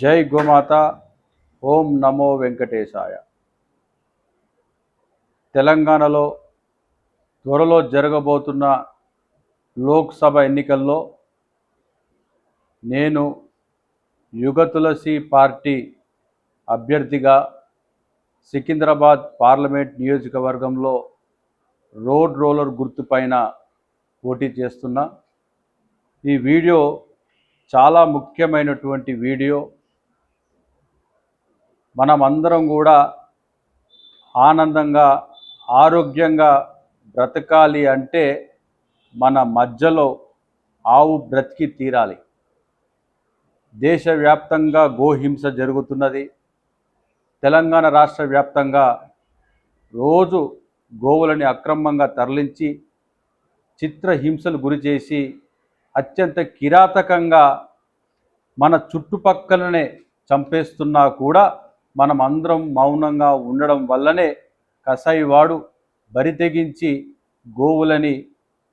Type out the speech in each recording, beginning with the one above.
జై గోమాత ఓం నమో వెంకటేశాయ. తెలంగాణలో త్వరలో జరగబోతున్న లోక్సభ ఎన్నికల్లో నేను యుగ తులసి పార్టీ అభ్యర్థిగా సికింద్రాబాద్ పార్లమెంట్ నియోజకవర్గంలో రోడ్ రోలర్ గుర్తుపైన పోటీ చేస్తున్నా. ఈ వీడియో చాలా ముఖ్యమైనటువంటి వీడియో. మనమందరం కూడా ఆనందంగా ఆరోగ్యంగా బ్రతకాలి అంటే మన మధ్యలో ఆవు బ్రతికి తీరాలి. దేశవ్యాప్తంగా గోహింస జరుగుతున్నది. తెలంగాణ రాష్ట్ర వ్యాప్తంగా రోజు గోవులని అక్రమంగా తరలించి చిత్రహింసలు గురి చేసి అత్యంత కిరాతకంగా మన చుట్టుపక్కలనే చంపేస్తున్నా కూడా మనం అందరం మౌనంగా ఉండడం వల్లనే కసాయివాడు బరి తెగించి గోవులని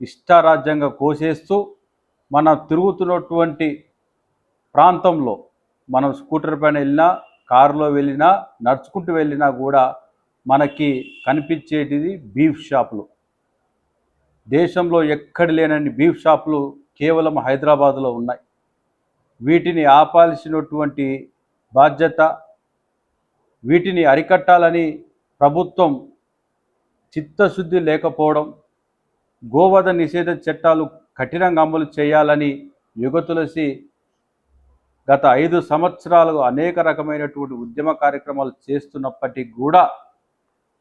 ఇష్టారాజ్యంగా కోసేస్తూ మన తిరుగుతున్నటువంటి ప్రాంతంలో మనం స్కూటర్ పైన వెళ్ళినా కారులో వెళ్ళినా నడుచుకుంటూ వెళ్ళినా కూడా మనకి కనిపించేటిది బీఫ్ షాపులు. దేశంలో ఎక్కడ లేనన్ని బీఫ్ షాపులు కేవలం హైదరాబాదులో ఉన్నాయి. వీటిని ఆపాల్సినటువంటి బాధ్యత వీటిని అరికట్టాలని ప్రభుత్వం చిత్తశుద్ధి లేకపోవడం గోవధ నిషేధ చట్టాలు కఠినంగా అమలు చేయాలని యుగతులసి గత ఐదు సంవత్సరాలు అనేక రకమైనటువంటి ఉద్యమ కార్యక్రమాలు చేస్తున్నప్పటికీ కూడా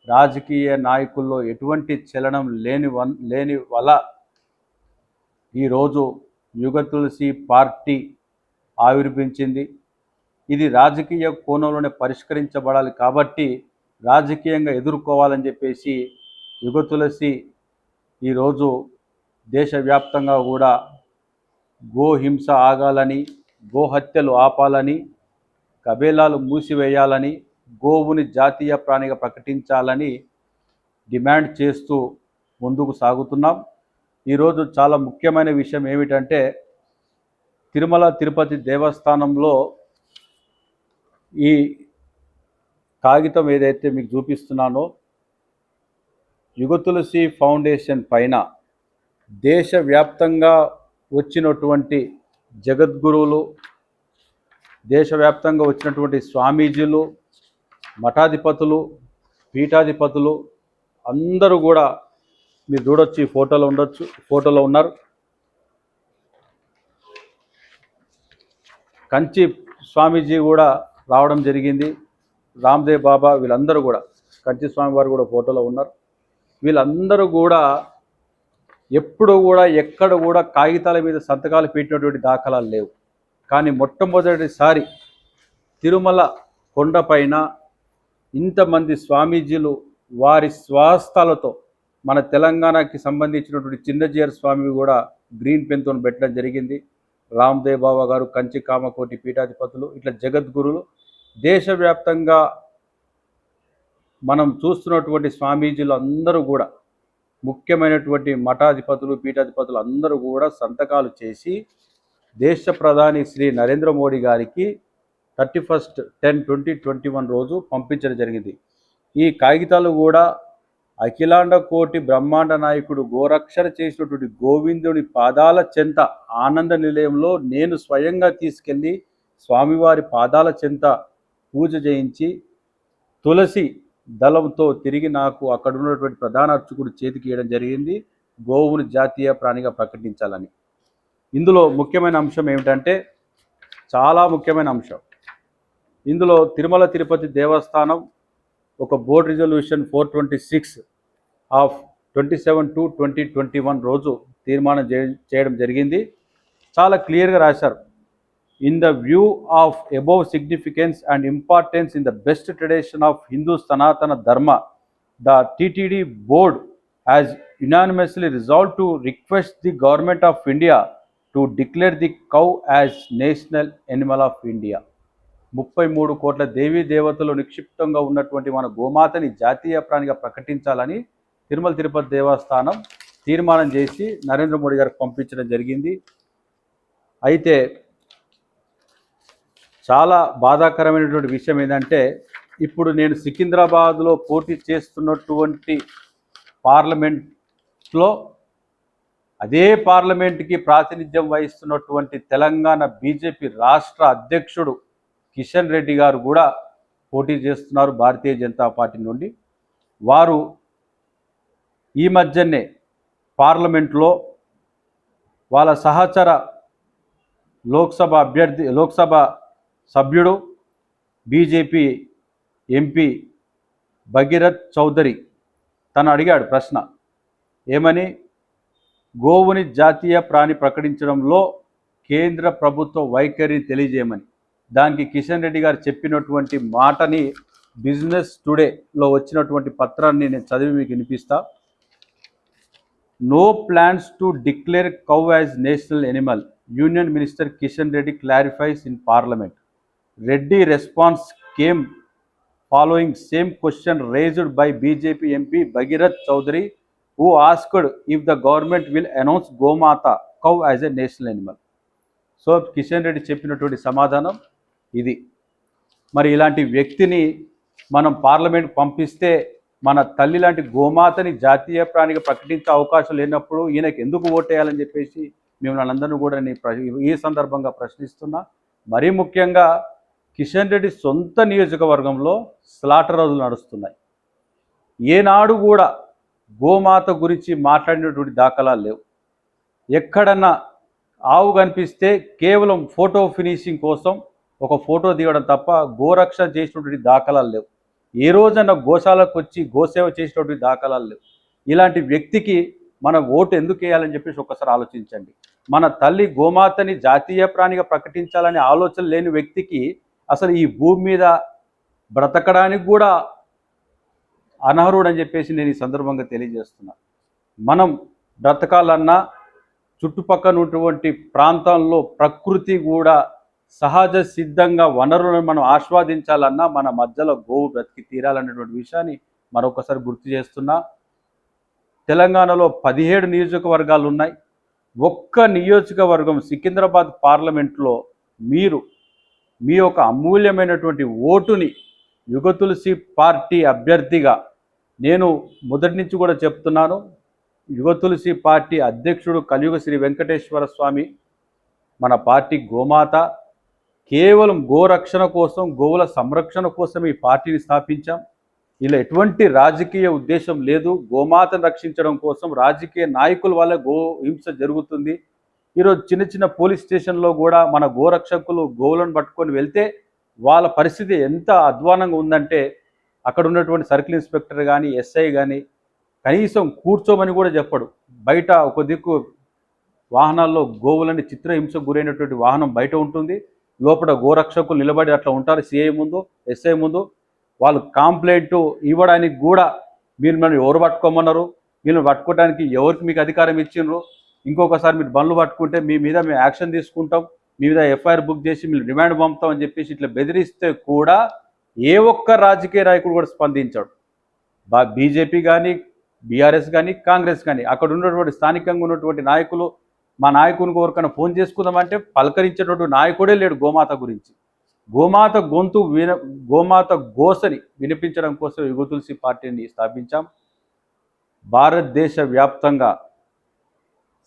రాజకీయ నాయకుల్లో ఎటువంటి చలనం లేని వన్ లేని వల్ల ఈరోజు యుగ తులసి పార్టీ ఆవిర్భించింది. ఇది రాజకీయ కోణంలోనే పరిష్కరించబడాలి కాబట్టి రాజకీయంగా ఎదుర్కోవాలని చెప్పేసి యుగ తులసి ఈరోజు దేశవ్యాప్తంగా కూడా గోహింస ఆగాలని గోహత్యలు ఆపాలని కబేలాలు మూసివేయాలని గోవుని జాతీయ ప్రాణిగా ప్రకటించాలని డిమాండ్ చేస్తూ ముందుకు సాగుతున్నాం. ఈరోజు చాలా ముఖ్యమైన విషయం ఏమిటంటే తిరుమల తిరుపతి దేవస్థానంలో ఈ కాగితం ఏదైతే మీకు చూపిస్తున్నానో యుగ తులసి ఫౌండేషన్ పైన దేశవ్యాప్తంగా వచ్చినటువంటి జగద్గురువులు దేశవ్యాప్తంగా వచ్చినటువంటి స్వామీజీలు మఠాధిపతులు పీఠాధిపతులు అందరూ కూడా మీరు చూడొచ్చు ఈ ఫోటోలో ఉండొచ్చు ఫోటోలో ఉన్నారు. కంచి స్వామీజీ కూడా రావడం జరిగింది. రామ్దేవ్ బాబా వీళ్ళందరూ కూడా కంచి స్వామి వారు కూడా ఫోటోలో ఉన్నారు. వీళ్ళందరూ కూడా ఎప్పుడు కూడా ఎక్కడ కూడా కాగితాల మీద సంతకాలు పెట్టినటువంటి దాఖలాలు లేవు. కానీ మొట్టమొదటిసారి తిరుమల కొండపైన ఇంతమంది స్వామీజీలు వారి స్వాస్థలతో మన తెలంగాణకి సంబంధించినటువంటి చిన్నజీయర్ స్వామి కూడా గ్రీన్ పెన్తో పెట్టడం జరిగింది. రామ్దేవ్ బాబా గారు కంచి కామకోటి పీఠాధిపతులు ఇట్లా జగద్గురులు. దేశవ్యాప్తంగా మనం చూస్తున్నటువంటి స్వామీజీలు అందరూ కూడా ముఖ్యమైనటువంటి మఠాధిపతులు పీఠాధిపతులు అందరూ కూడా సంతకాలు చేసి దేశ ప్రధాని శ్రీ నరేంద్ర మోడీ గారికి thirty first ten twenty twenty one రోజు పంపించడం జరిగింది. ఈ కాగితాలు కూడా అఖిలాండ కోటి బ్రహ్మాండ నాయకుడు గోరక్షణ చేసినటువంటి గోవిందుని పాదాల చెంత ఆనంద నిలయంలో నేను స్వయంగా తీసుకెళ్ళి స్వామివారి పాదాల చెంత పూజ చేయించి తులసి దళంతో తిరిగి నాకు అక్కడ ఉన్నటువంటి ప్రధాన అర్చకుడు చేతికి ఇవ్వడం జరిగింది. గోవుని జాతీయ ప్రాణిగా ప్రకటించాలని. ఇందులో ముఖ్యమైన అంశం ఏమిటంటే చాలా ముఖ్యమైన అంశం. ఇందులో తిరుమల తిరుపతి దేవస్థానం ఒక board resolution four twenty six of twenty seven to twenty twenty one రోజు తీర్మానం చేయడం జరిగింది. చాలా క్లియర్గా రాశారు. In the view of above significance and importance in the best tradition of Hindu Sanatana Dharma the TTD board has unanimously resolve to request the government of India to declare the cow as national animal of India ముప్పై మూడు కోట్ల దేవీ దేవతలు నిక్షిప్తంగా ఉన్నటువంటి మన గోమాతని జాతీయ ప్రాణిగా ప్రకటించాలని తిరుమల తిరుపతి దేవస్థానం తీర్మానం చేసి నరేంద్ర మోడీ గారికి పంపించడం జరిగింది. అయితే చాలా బాధాకరమైనటువంటి విషయం ఏంటంటే ఇప్పుడు నేను సికింద్రాబాద్లో పోటీ చేస్తున్నటువంటి పార్లమెంట్లో అదే పార్లమెంట్కి ప్రాతినిధ్యం వహిస్తున్నటువంటి తెలంగాణ బీజేపీ రాష్ట్ర అధ్యక్షుడు కిషన్ రెడ్డి గారు కూడా పోటీ చేస్తున్నారు భారతీయ జనతా పార్టీ నుండి. వారు ఈ మధ్యనే పార్లమెంట్లో వాళ్ళ సహచర లోక్సభ అభ్యర్థి లోక్సభ సభ్యుడు బీజేపీ ఎంపీ భగీరథ్ చౌదరి తను అడిగాడు ప్రశ్న ఏమని? గోవుని జాతీయ ప్రాణి ప్రకటించడంలో కేంద్ర ప్రభుత్వ వైఖరిని తెలియజేయమని. దానికి కిషన్ రెడ్డి గారు చెప్పినటువంటి మాటని బిజినెస్ టుడేలో వచ్చినటువంటి పత్రాన్ని నేను చదివి మీకు వినిపిస్తా. No plans to declare cow as national animal union minister Kishan Reddy clarifies in parliament Reddy response came following same question raised by BJP MP Bhagirath Chaudhary who asked if the government will announce Gomata cow as a national animal so Kishan Reddy చెప్పినటువంటి సమాధానం ఇది. మరి ఇలాంటి వ్యక్తిని మనం parliament పంపిస్తే మన తల్లి లాంటి గోమాతని జాతీయ ప్రాణిగా ప్రకటించే అవకాశం లేనప్పుడు ఈయనకి ఎందుకు ఓటేయాలని చెప్పేసి మిమ్మల్ని అందరినీ కూడా నేను ప్ర- ఈ సందర్భంగా ప్రశ్నిస్తున్నా. మరీ ముఖ్యంగా కిషన్ రెడ్డి సొంత నియోజకవర్గంలో స్లాటర్ రోజులు నడుస్తున్నాయి. ఏనాడు కూడా గోమాత గురించి మాట్లాడినటువంటి దాఖలాలు లేవు. ఎక్కడన్నా ఆవు కనిపిస్తే కేవలం ఫోటో ఫినిషింగ్ కోసం ఒక ఫోటో దిగడం తప్ప గోరక్షణ చేసినటువంటి దాఖలాలు లేవు. ఏ రోజైనా గోశాలకు వచ్చి గోసేవ చేసినటువంటి దాఖలాలు లేవు. ఇలాంటి వ్యక్తికి మన ఓటు ఎందుకు వేయాలని చెప్పేసి ఒక్కసారి ఆలోచించండి. మన తల్లి గోమాతని జాతీయ ప్రాణిగా ప్రకటించాలనే ఆలోచన లేని వ్యక్తికి అసలు ఈ భూమి మీద బ్రతకడానికి కూడా అనర్హుడు అని చెప్పేసి నేను ఈ సందర్భంగా తెలియజేస్తున్నా. మనం బ్రతకాలన్నా చుట్టుపక్కల ఉన్నటువంటి ప్రాంతంలో ప్రకృతి కూడా సహజ సిద్ధంగా వనరులను మనం ఆస్వాదించాలన్నా మన మధ్యలో గోవు బ్రతికి తీరాలనేటువంటి విషయాన్ని మరొకసారి గుర్తు చేస్తున్నా. తెలంగాణలో పదిహేడు నియోజకవర్గాలు ఉన్నాయి ఒక్క నియోజకవర్గం సికింద్రాబాద్ పార్లమెంట్లో మీరు మీ యొక్క అమూల్యమైనటువంటి ఓటుని యుగతులసి పార్టీ అభ్యర్థిగా నేను మొదటి నుంచి కూడా చెప్తున్నాను. యుగతులసి పార్టీ అధ్యక్షుడు కలియుగ శ్రీ వెంకటేశ్వర స్వామి మన పార్టీ గోమాత కేవలం గోరక్షణ కోసం గోవుల సంరక్షణ కోసం ఈ పార్టీని స్థాపించాం. ఇలా ఎటువంటి రాజకీయ ఉద్దేశం లేదు. గోమాతను రక్షించడం కోసం రాజకీయ నాయకుల వల్ల గో హింస జరుగుతుంది. ఈరోజు చిన్న చిన్న పోలీస్ స్టేషన్లో కూడా మన గోరక్షకులు గోవులను పట్టుకొని వెళ్తే వాళ్ళ పరిస్థితి ఎంత అధ్వానంగా ఉందంటే అక్కడ ఉన్నటువంటి సర్కిల్ ఇన్స్పెక్టర్ కానీ ఎస్ఐ కానీ కనీసం కూర్చోమని కూడా చెప్పడు. బయట ఒక దిక్కు వాహనాల్లో గోవులని చిత్రహింసకు గురైనటువంటి వాహనం బయట ఉంటుంది. లోపల గోరక్షకులు నిలబడి అట్లా ఉంటారు సిఐ ముందు ఎస్ఐ ముందు. వాళ్ళు కాంప్లైంట్ ఇవ్వడానికి కూడా మీరు మనం ఎవరు పట్టుకోమన్నారు? మీరు పట్టుకోవడానికి ఎవరికి మీకు అధికారం ఇచ్చిండ్రు? ఇంకొకసారి మీరు బండ్లు పట్టుకుంటే మీ మీద మేము యాక్షన్ తీసుకుంటాం మీ మీద ఎఫ్ఐఆర్ బుక్ చేసి మీరు రిమాండ్ పంపుతాం అని చెప్పేసి ఇట్లా బెదిరిస్తే కూడా ఏ ఒక్క రాజకీయ నాయకుడు కూడా స్పందించాడు. బీజేపీ కానీ బీఆర్ఎస్ కానీ కాంగ్రెస్ కానీ అక్కడ ఉన్నటువంటి స్థానికంగా ఉన్నటువంటి నాయకులు మా నాయకునికి ఎవరికైనా ఫోన్ చేసుకుందామంటే పలకరించేటువంటి నాయకుడే లేడు గోమాత గురించి. గోమాత గొంతు విన గోమాత గోసని వినిపించడం కోసం యుగ తులసి పార్టీని స్థాపించాం. భారతదేశ వ్యాప్తంగా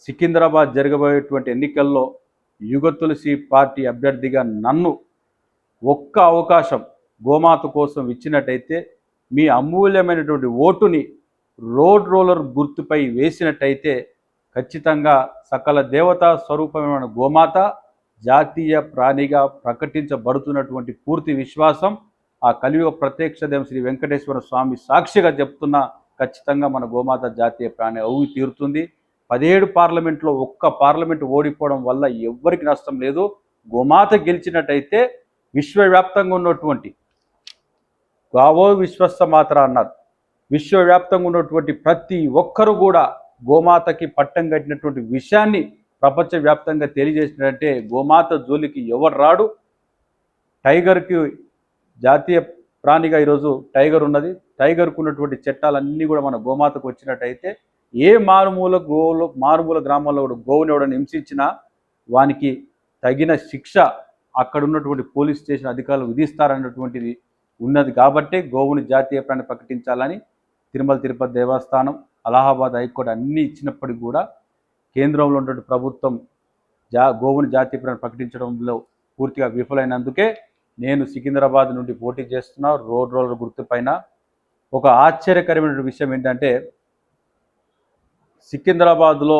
సికింద్రాబాద్ జరగబోయేటువంటి ఎన్నికల్లో యుగ తులసి పార్టీ అభ్యర్థిగా నన్ను ఒక్క అవకాశం గోమాత కోసం ఇచ్చినట్టయితే మీ అమూల్యమైనటువంటి ఓటుని రోడ్ రోలర్ గుర్తుపై వేసినట్టయితే ఖచ్చితంగా సకల దేవతా స్వరూపమైన గోమాత జాతీయ ప్రాణిగా ప్రకటించబడుతున్నటువంటి పూర్తి విశ్వాసం ఆ కలియుగ ప్రత్యక్ష దేవ శ్రీ వెంకటేశ్వర స్వామి సాక్షిగా చెప్తున్న ఖచ్చితంగా మన గోమాత జాతీయ ప్రాణి అవి తీరుతుంది. పదిహేడు పార్లమెంట్లో ఒక్క పార్లమెంట్ ఓడిపోవడం వల్ల ఎవ్వరికి నష్టం లేదు. గోమాత గెలిచినట్టయితే విశ్వవ్యాప్తంగా ఉన్నటువంటి గావో విశ్వస్త మాత్ర అన్నారు. విశ్వవ్యాప్తంగా ఉన్నటువంటి ప్రతి ఒక్కరు కూడా గోమాతకి పట్టం కట్టినటువంటి విషయాన్ని ప్రపంచవ్యాప్తంగా తెలియజేసినట్టే గోమాత జోలికి ఎవరు రాడు? టైగర్కి జాతీయ ప్రాణిగా ఈరోజు టైగర్ ఉన్నది. టైగర్కు ఉన్నటువంటి చట్టాలన్నీ కూడా మన గోమాతకు వచ్చినట్టయితే ఏ మారుమూల గోవులు మారుమూల గ్రామాల్లో కూడా గోవుని ఎవడని హింసించినా వానికి తగిన శిక్ష అక్కడ ఉన్నటువంటి పోలీస్ స్టేషన్ అధికారులు విధిస్తారన్నటువంటిది ఉన్నది కాబట్టే గోవుని జాతీయ ప్రాణి ప్రకటించాలని తిరుమల తిరుపతి దేవస్థానం అలహాబాద్ హైకోర్టు అన్నీ ఇచ్చినప్పటికీ కూడా కేంద్రంలో ఉన్నటువంటి ప్రభుత్వం జా గోవుని జాతీయ ప్రాణి ప్రకటించడంలో పూర్తిగా విఫలైనందుకే నేను సికింద్రాబాద్ నుండి పోటీ చేస్తున్నా. రోడ్ రోలర్ గుర్తుపైన ఒక ఆశ్చర్యకరమైన విషయం ఏంటంటే సికింద్రాబాద్లో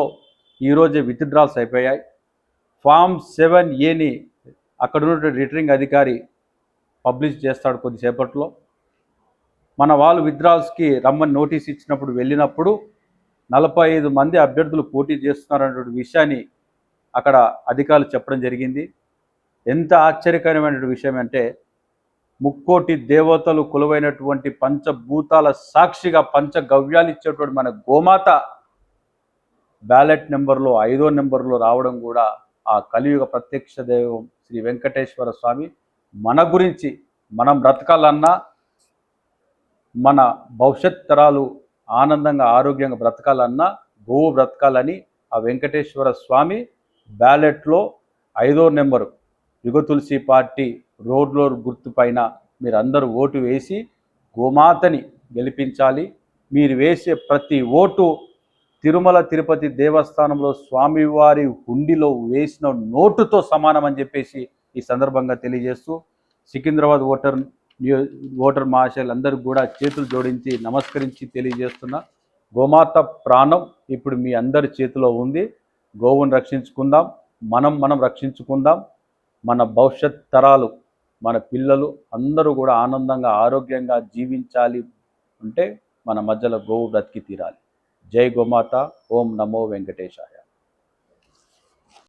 ఈరోజే విత్డ్రాల్స్ అయిపోయాయి. ఫామ్ సెవెన్ ఏని అక్కడ ఉన్నటువంటి రిటర్నింగ్ అధికారి పబ్లిష్ చేస్తాడు కొద్దిసేపట్లో. మన వాళ్ళు విత్డ్రాల్స్కి రమ్మని నోటీస్ ఇచ్చినప్పుడు వెళ్ళినప్పుడు నలభై ఐదు మంది అభ్యర్థులు పోటీ చేస్తున్నారనేటువంటి విషయాన్ని అక్కడ అధికారులు చెప్పడం జరిగింది. ఎంత ఆశ్చర్యకరమైన విషయం అంటే ముక్కోటి దేవతలు కొలువైనటువంటి పంచభూతాల సాక్షిగా పంచ గవ్యాలు ఇచ్చేటువంటి మన గోమాత బ్యాలెట్ నెంబర్లో ఐదో నెంబర్లో రావడం కూడా ఆ కలియుగ ప్రత్యక్ష దైవం శ్రీ వెంకటేశ్వర స్వామి మన గురించి మనం బ్రతకాలన్నా మన భవిష్యత్ తరాలు ఆనందంగా ఆరోగ్యంగా బ్రతకాలన్నా గోవు బ్రతకాలని ఆ వెంకటేశ్వర స్వామి బ్యాలెట్లో ఐదో నెంబరు యుగ తులసి పార్టీ రోడ్లో గుర్తు పైన మీరందరూ ఓటు వేసి గోమాతని గెలిపించాలి. మీరు వేసే ప్రతి ఓటు తిరుమల తిరుపతి దేవస్థానంలో స్వామివారి హుండిలో వేసిన నోటుతో సమానం అని చెప్పేసి ఈ సందర్భంగా తెలియజేస్తూ సికింద్రాబాద్ ఓటర్ న్యూ ఓటర్ మహాశయులందరికీ కూడా చేతులు జోడించి నమస్కరించి తెలియజేస్తున్నా. గోమాత ప్రాణం ఇప్పుడు మీ అందరి చేతిలో ఉంది. గోవును రక్షించుకుందాం. మనం మనం రక్షించుకుందాం. మన భవిష్యత్ తరాలు మన పిల్లలు అందరూ కూడా ఆనందంగా ఆరోగ్యంగా జీవించాలి అంటే మన మధ్యలో గోవు బ్రతికి తీరాలి. జై గోమాత. ఓం నమో వెంకటేశాయ.